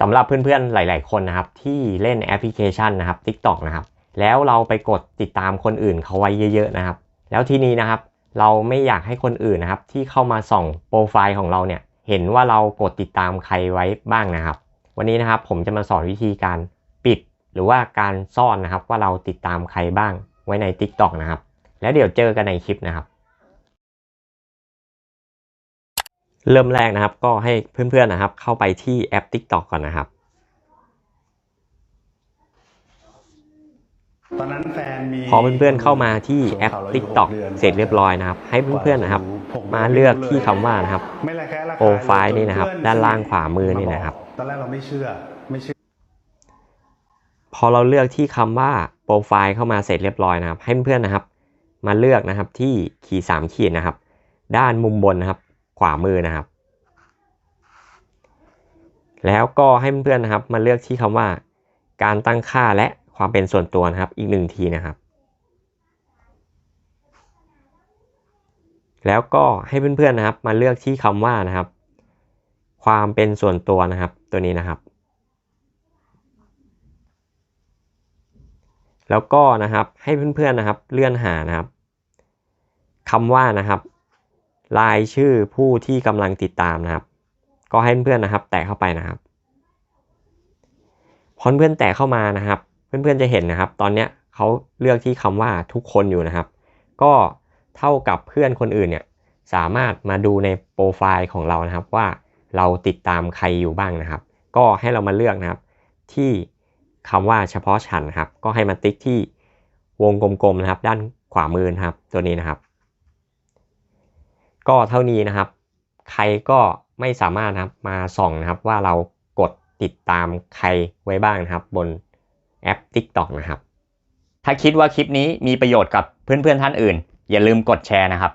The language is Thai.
สำหรับเพื่อนๆหลาย ๆ คนนะครับที่เล่นแอปพลิเคชันนะครับ TikTok นะครับแล้วเราไปกดติดตามคนอื่นเขาไว้เยอะๆนะครับ แล้วทีนี้นะครับ เราไม่อยากให้คนอื่นนะครับ ที่เข้ามาส่องโปรไฟล์ของเราเนี่ย เห็นว่าเรากดติดตามใครไว้บ้างนะครับ วันนี้นะครับผมจะมาสอนวิธีการปิด หรือว่าการซ่อนนะครับ ว่าเราติดตามใครบ้างไว้ใน TikTok นะครับ แล้วเดี๋ยวเจอกันในคลิปนะครับ เริ่มแรกนะครับ ก็ให้เพื่อนๆนะครับ เข้าไปที่แอป TikTok ก่อนนะครับ ตอนนั้นแฟนมีพอเพื่อนๆเข้ามาที่แอปสวเขารายู่ TikTok หกดือนเสร็จเรียบร้อยนะครับ ให้เพื่อนๆนะครับผมมาเลือกที่คำว่านะครับไม่ระแคะระคายโปรไฟล์นี่นะครับจเพื่อด้านล่างขวามือนี่นะครับ ตอนแรกเราไม่เชื่อไม่เชื่อ พอเราเลือกที่คำว่าโปรไฟล์เข้ามาเสร็จเรียบร้อยนะครับ ให้เพื่อนๆนะครับ มาเลือกนะครับที่ขีดสามขีดนะครับ ด้านมุมบนนะครับ ขวามือนะครับ แล้วก็ให้เพื่อนๆนะครับ มาเลือกที่คำว่า การตั้งค่าและความเป็นส่วนตัวนะครับ อีกหนึ่งทีนะครับ แล้วก็ให้เพื่อนๆนะครับ มาเลือกที่คำว่านะครับ ความเป็นส่วนตัวนะครับ ตัวนี้นะครับ แล้วก็นะครับให้เพื่อนๆนะครับ เลื่อนหานะครับคำว่านะครับ รายชื่อผู้ที่กำลังติดตามนะครับ ก็ให้เพื่อนๆนะครับ แตะเข้าไปนะครับพอเพื่อนแตะเข้ามานะครับ เพื่อนๆจะเห็นนะครับ ตอนเนี้ยเขาเลือกที่คำว่าทุกคนอยู่นะครับ ก็เท่ากับเพื่อนคนอื่นเนี่ยสามารถมาดูในโปรไฟล์ของเรานะครับว่าเราติดตามใครอยู่บ้างนะครับ ก็ให้เรามาเลือกนะครับ ที่คำว่าเฉพาะฉันนะครับ ก็ให้มาติ๊กที่วงกลมๆนะครับ ด้านขวามือนะครับ ตัวนี้นะครับ ก็เท่านี้นะครับ ใครก็ไม่สามารถนะครับมาส่องนะครับว่าเรากดติดตามใครไว้บ้างนะครับ บนแอป TikTok นะครับ ถ้าคิดว่าคลิปนี้มีประโยชน์กับเพื่อนๆท่านอื่น อย่าลืมกดแชร์นะครับ